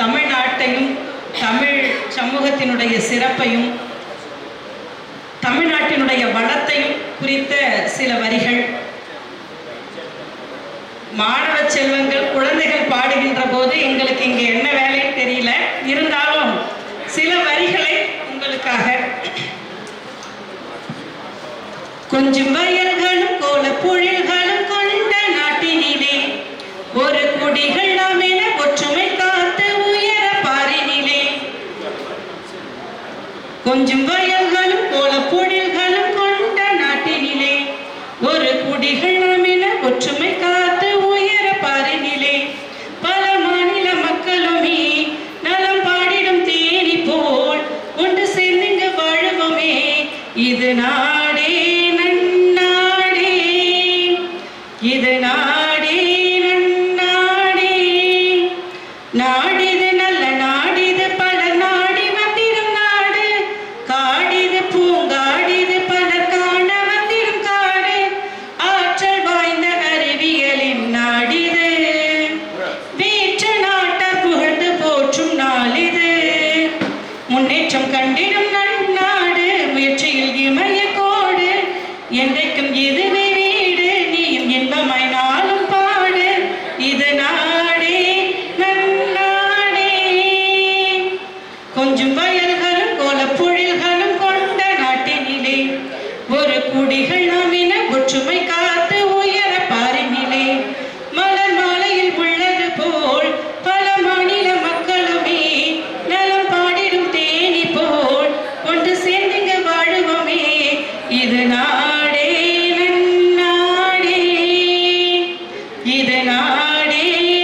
தமிழ்நாட்டையும் தமிழ் சமூகத்தினுடைய சிறப்பையும் தமிழ்நாட்டினுடைய வளத்தையும் குறித்த சில வரிகள். மாணவ செல்வங்கள் குழந்தைகள் பாடுகின்ற போது எங்களுக்கு இங்கே என்ன வேலைன்னு தெரியல. இருந்தாலும் சில வரிகளை உங்களுக்காக கொஞ்சம் வயல்களும் கொஞ்சம் வயல்களும் கோல பொழில்களும் கொண்ட நாட்டினிலே. ஒரு குடிகள் நாம் என ஒற்றுமை காத்து உயர பாரினிலே. பல மாநில மக்களுமே நலம் பாடிடும் தேனி போல் ஒன்று சேர்ந்துங்க வாழுவோமே. இது நாடே நன்னாடே. இது நாடே நன்னாடே. நாடே முன்னேற்றம் கண்டிடும் நம் முயற்சியில் இமய கோடு. என்றைக்கும் இதுவே வீடு. நீயும் இன்பமாய் நாளும் பாடு. இது நாடே நம் நாடே கொஞ்சம் வயல்களும் கோலப்புழில்களும் கொண்ட நாட்டினிலே. ஒரு குடிகள் நாம் என ஒற்றுமை காத்து ಹಾಡೇ